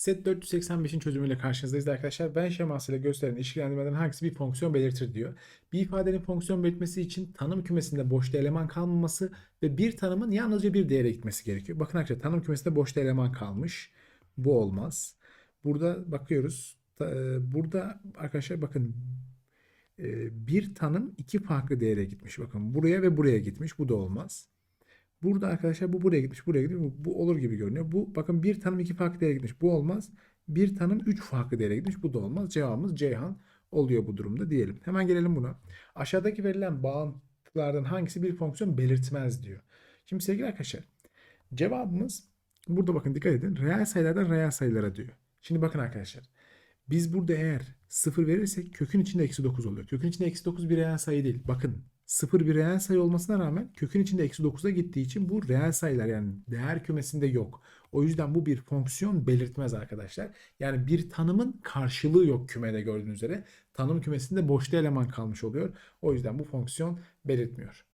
Set 485'in çözümüyle karşınızdayız arkadaşlar. Ben şemasıyla gösteren ilişkilendirmeden hangisi bir fonksiyon belirtir diyor. Bir ifadenin fonksiyon belirtmesi için tanım kümesinde boşta eleman kalmaması ve bir tanımın yalnızca bir değere gitmesi gerekiyor. Bakın arkadaşlar tanım kümesinde boşta eleman kalmış. Bu olmaz. Burada bakıyoruz. E, Burada arkadaşlar bakın e, bir tanım iki farklı değere gitmiş. Bakın buraya ve buraya gitmiş. Bu da olmaz. Burada arkadaşlar bu buraya gitmiş, buraya gitmiş. Bu, bu olur gibi görünüyor. Bu bakın bir tanım iki farklı değere gitmiş. Bu olmaz. Bir tanım üç farklı değere gitmiş. Bu da olmaz. Cevabımız Ceyhan oluyor bu durumda diyelim. Hemen gelelim buna. Aşağıdaki verilen bağıntılardan hangisi bir fonksiyon belirtmez diyor. Şimdi sevgili arkadaşlar cevabımız burada bakın dikkat edin. Reel sayılardan reel sayılara diyor. Şimdi bakın arkadaşlar. Biz burada eğer 0 verirsek kökün içinde eksi 9 oluyor. Kökün içinde eksi 9 bir reel sayı değil. Bakın 0 bir reel sayı olmasına rağmen kökün içinde eksi 9'a gittiği için bu reel sayılar yani değer kümesinde yok. O yüzden bu bir fonksiyon belirtmez arkadaşlar. Yani bir tanımın karşılığı yok kümede gördüğünüz üzere. Tanım kümesinde boşta eleman kalmış oluyor. O yüzden bu fonksiyon belirtmiyor.